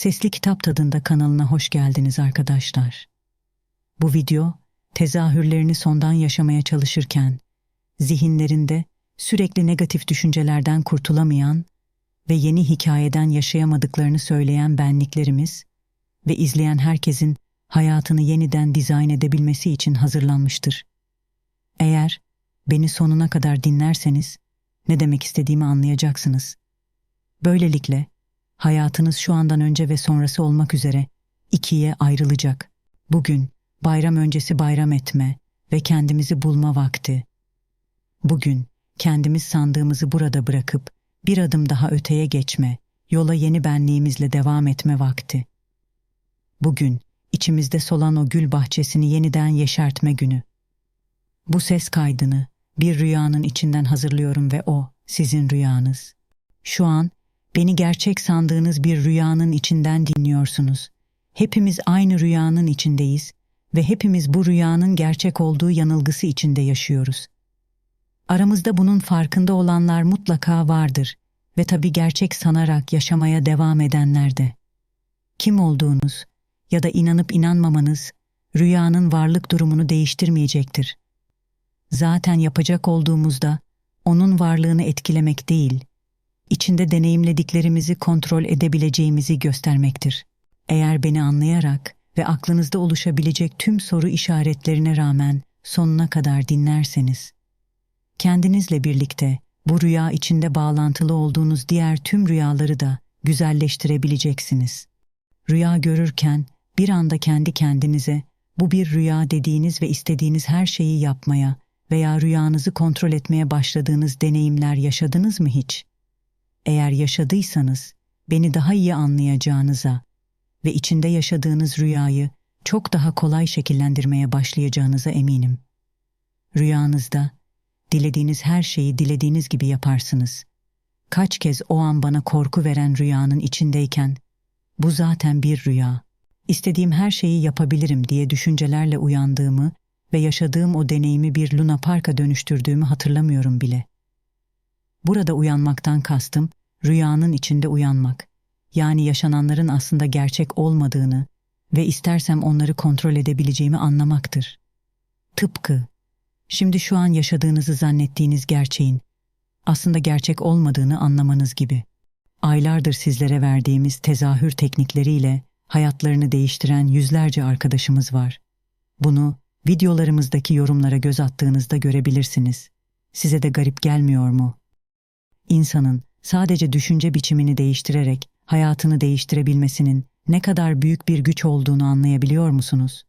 Sesli Kitap Tadında kanalına hoş geldiniz arkadaşlar. Bu video, tezahürlerini sondan yaşamaya çalışırken, zihinlerinde sürekli negatif düşüncelerden kurtulamayan ve yeni hikayeden yaşayamadıklarını söyleyen benliklerimiz ve izleyen herkesin hayatını yeniden dizayn edebilmesi için hazırlanmıştır. Eğer beni sonuna kadar dinlerseniz ne demek istediğimi anlayacaksınız. Böylelikle hayatınız şu andan önce ve sonrası olmak üzere ikiye ayrılacak. Bugün bayram öncesi bayram etme ve kendimizi bulma vakti. Bugün kendimiz sandığımızı burada bırakıp bir adım daha öteye geçme, yola yeni benliğimizle devam etme vakti. Bugün içimizde solan o gül bahçesini yeniden yeşertme günü. Bu ses kaydını bir rüyanın içinden hazırlıyorum ve o sizin rüyanız. Şu an beni gerçek sandığınız bir rüyanın içinden dinliyorsunuz. Hepimiz aynı rüyanın içindeyiz ve hepimiz bu rüyanın gerçek olduğu yanılgısı içinde yaşıyoruz. Aramızda bunun farkında olanlar mutlaka vardır ve tabii gerçek sanarak yaşamaya devam edenler de. Kim olduğunuz ya da inanıp inanmamanız rüyanın varlık durumunu değiştirmeyecektir. Zaten yapacak olduğumuzda onun varlığını etkilemek değil, içinde deneyimlediklerimizi kontrol edebileceğimizi göstermektir. Eğer beni anlayarak ve aklınızda oluşabilecek tüm soru işaretlerine rağmen sonuna kadar dinlerseniz, kendinizle birlikte bu rüya içinde bağlantılı olduğunuz diğer tüm rüyaları da güzelleştirebileceksiniz. Rüya görürken bir anda kendi kendinize bu bir rüya dediğiniz ve istediğiniz her şeyi yapmaya veya rüyanızı kontrol etmeye başladığınız deneyimler yaşadınız mı hiç? Eğer yaşadıysanız beni daha iyi anlayacağınıza ve içinde yaşadığınız rüyayı çok daha kolay şekillendirmeye başlayacağınıza eminim. Rüyanızda dilediğiniz her şeyi dilediğiniz gibi yaparsınız. Kaç kez o an bana korku veren rüyanın içindeyken bu zaten bir rüya. İstediğim her şeyi yapabilirim diye düşüncelerle uyandığımı ve yaşadığım o deneyimi bir Luna Park'a dönüştürdüğümü hatırlamıyorum bile. Burada uyanmaktan kastım rüyanın içinde uyanmak. Yani yaşananların aslında gerçek olmadığını ve istersem onları kontrol edebileceğimi anlamaktır. Tıpkı şimdi şu an yaşadığınızı zannettiğiniz gerçeğin aslında gerçek olmadığını anlamanız gibi. Aylardır sizlere verdiğimiz tezahür teknikleriyle hayatlarını değiştiren yüzlerce arkadaşımız var. Bunu videolarımızdaki yorumlara göz attığınızda görebilirsiniz. Size de garip gelmiyor mu? İnsanın sadece düşünce biçimini değiştirerek hayatını değiştirebilmesinin ne kadar büyük bir güç olduğunu anlayabiliyor musunuz?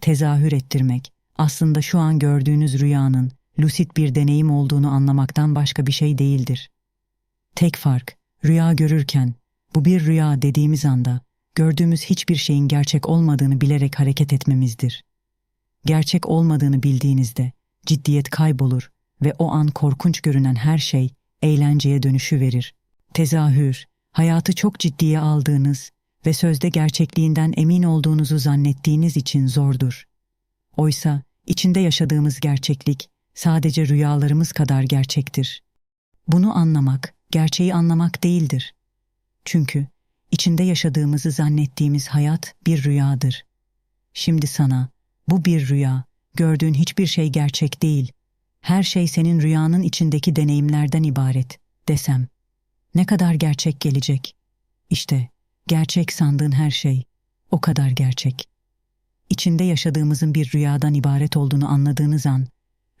Tezahür ettirmek aslında şu an gördüğünüz rüyanın lusit bir deneyim olduğunu anlamaktan başka bir şey değildir. Tek fark, rüya görürken bu bir rüya dediğimiz anda gördüğümüz hiçbir şeyin gerçek olmadığını bilerek hareket etmemizdir. Gerçek olmadığını bildiğinizde ciddiyet kaybolur ve o an korkunç görünen her şey eğlenceye dönüşü verir. Tezahür, hayatı çok ciddiye aldığınız ve sözde gerçekliğinden emin olduğunuzu zannettiğiniz için zordur. Oysa içinde yaşadığımız gerçeklik sadece rüyalarımız kadar gerçektir. Bunu anlamak, gerçeği anlamak değildir. Çünkü içinde yaşadığımızı zannettiğimiz hayat bir rüyadır. Şimdi sana bu bir rüya, gördüğün hiçbir şey gerçek değil. Her şey senin rüyanın içindeki deneyimlerden ibaret desem. Ne kadar gerçek gelecek? İşte gerçek sandığın her şey o kadar gerçek. İçinde yaşadığımızın bir rüyadan ibaret olduğunu anladığınız an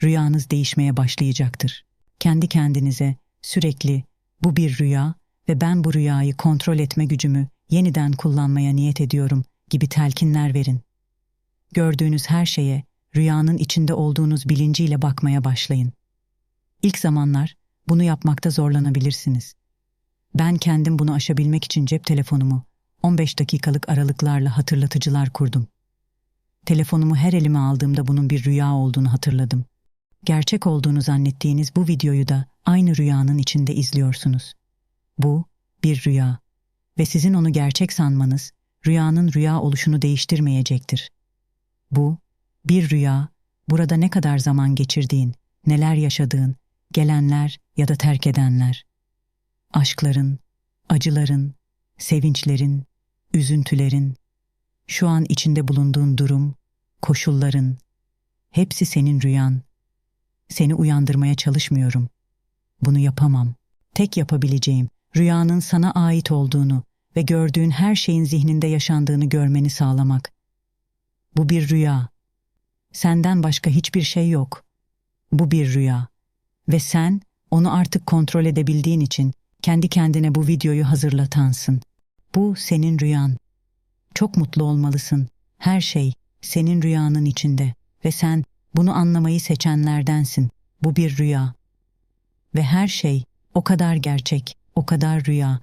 rüyanız değişmeye başlayacaktır. Kendi kendinize sürekli bu bir rüya ve ben bu rüyayı kontrol etme gücümü yeniden kullanmaya niyet ediyorum gibi telkinler verin. Gördüğünüz her şeye rüyanın içinde olduğunuz bilinciyle bakmaya başlayın. İlk zamanlar bunu yapmakta zorlanabilirsiniz. Ben kendim bunu aşabilmek için cep telefonumu 15 dakikalık aralıklarla hatırlatıcılar kurdum. Telefonumu her elime aldığımda bunun bir rüya olduğunu hatırladım. Gerçek olduğunu zannettiğiniz bu videoyu da aynı rüyanın içinde izliyorsunuz. Bu bir rüya ve sizin onu gerçek sanmanız rüyanın rüya oluşunu değiştirmeyecektir. Bu bir rüya, burada ne kadar zaman geçirdiğin, neler yaşadığın, gelenler ya da terk edenler. Aşkların, acıların, sevinçlerin, üzüntülerin, şu an içinde bulunduğun durum, koşulların, hepsi senin rüyan. Seni uyandırmaya çalışmıyorum. Bunu yapamam. Tek yapabileceğim, rüyanın sana ait olduğunu ve gördüğün her şeyin zihninde yaşandığını görmeni sağlamak. Bu bir rüya. Senden başka hiçbir şey yok. Bu bir rüya. Ve sen onu artık kontrol edebildiğin için kendi kendine bu videoyu hazırlatansın. Bu senin rüyan. Çok mutlu olmalısın. Her şey senin rüyanın içinde ve sen bunu anlamayı seçenlerdensin. Bu bir rüya. Ve her şey o kadar gerçek, o kadar rüya